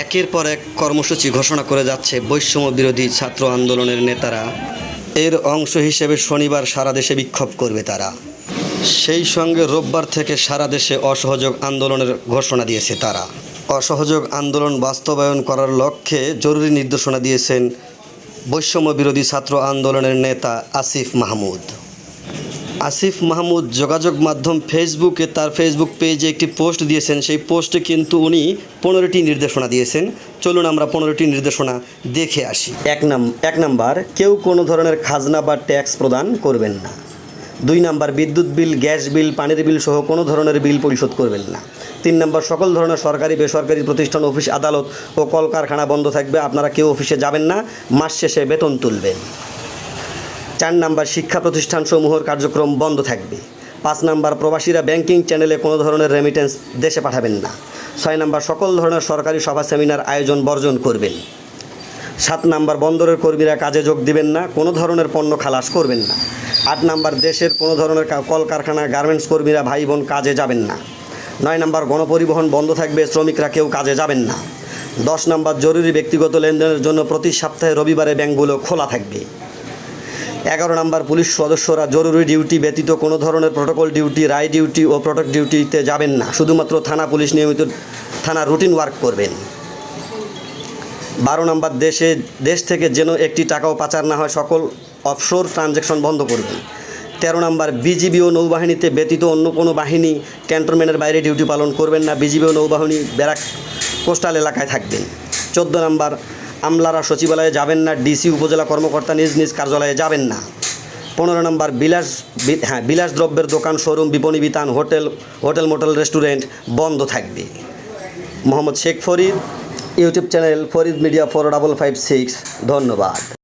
একের পর এক কর্মসূচি ঘোষণা করে যাচ্ছে বৈষম্য বিরোধী ছাত্র আন্দোলনের নেতারা। এর অংশ হিসেবে শনিবার সারা দেশে বিক্ষোভ করবে তারা। সেই সঙ্গে রোববার থেকে সারা দেশে অসহযোগ আন্দোলনের ঘোষণা দিয়েছে তারা। অসহযোগ আন্দোলন বাস্তবায়ন করার লক্ষ্যে জরুরি নির্দেশনা দিয়েছেন বৈষম্য বিরোধী ছাত্র আন্দোলনের নেতা আসিফ মাহমুদ। আসিফ মাহমুদ যোগাযোগ মাধ্যম ফেসবুকে তার ফেসবুক পেজে একটি পোস্ট দিয়েছেন। সেই পোস্টে কিন্তু উনি পনেরোটি নির্দেশনা দিয়েছেন। চলুন আমরা পনেরোটি নির্দেশনা দেখে আসি। এক নাম এক নাম্বার, কেউ কোনো ধরনের খাজনা বা ট্যাক্স প্রদান করবেন না। দুই নাম্বার, বিদ্যুৎ বিল, গ্যাস বিল, পানির বিল সহ কোনো ধরনের বিল পরিশোধ করবেন না। তিন নম্বর, সকল ধরনের সরকারি, বেসরকারি প্রতিষ্ঠান, অফিস, আদালত ও কলকারখানা বন্ধ থাকবে। আপনারা কেউ অফিসে যাবেন না। মাস শেষে বেতন তুলবেন। চার নাম্বার শিক্ষা প্রতিষ্ঠানসমূহের কার্যক্রম বন্ধ থাকবে। পাঁচ নাম্বার প্রবাসীরা ব্যাংকিং চ্যানেলে কোনো ধরনের রেমিটেন্স দেশে পাঠাবেন না। ছয় নাম্বার সকল ধরনের সরকারি সভা সেমিনার আয়োজন বর্জন করবেন। সাত নাম্বার বন্দরের কর্মীরা কাজে যোগ দিবেন না, কোনো ধরনের পণ্য খালাস করবেন না। আট নাম্বার দেশের কোনো ধরনের কলকারখানা গার্মেন্টস কর্মীরা ভাই বোন কাজে যাবেন না। নয় নাম্বার গণপরিবহন বন্ধ থাকবে, শ্রমিকরা কেউ কাজে যাবেন না। দশ নাম্বার জরুরি ব্যক্তিগত লেনদেনের জন্য প্রতি সপ্তাহে রবিবারে ব্যাংকগুলো খোলা থাকবে। এগারো নম্বর পুলিশ সদস্যরা জরুরি ডিউটি ব্যতীত কোনো ধরনের প্রোটোকল ডিউটি, রায় ডিউটি ও প্রোটেক্ট ডিউটিতে যাবেন না। শুধুমাত্র থানা পুলিশ নিয়মিত থানা রুটিন ওয়ার্ক করবেন। বারো নম্বর, দেশে, দেশ থেকে যেন একটি টাকাও পাচার না হয়, সকল অফশোর ট্রানজ্যাকশন বন্ধ করবেন। তেরো নম্বর, বিজিবি ও নৌবাহিনীতে ব্যতীত অন্য কোনো বাহিনী ক্যান্টনমেন্টের বাইরে ডিউটি পালন করবেন না। বিজিবি ও নৌবাহিনী ব্যারাক কোস্টাল এলাকায় থাকবেন। চোদ্দ নম্বর আমলারা সচিবালয়ে যাবেন না, ডিসি উপজেলা কর্মকর্তা নিজ নিজ কার্যালয়ে যাবেন না। পনেরো নম্বর বিলাস হ্যাঁ বিলাস দ্রব্যের দোকান, শোরুম, বিপণী বিতান, হোটেল হোটেল মোটেল রেস্টুরেন্ট বন্ধ থাকবে। Mohammad Sheikh Farid, YouTube channel Farid media four double five six, ধন্যবাদ।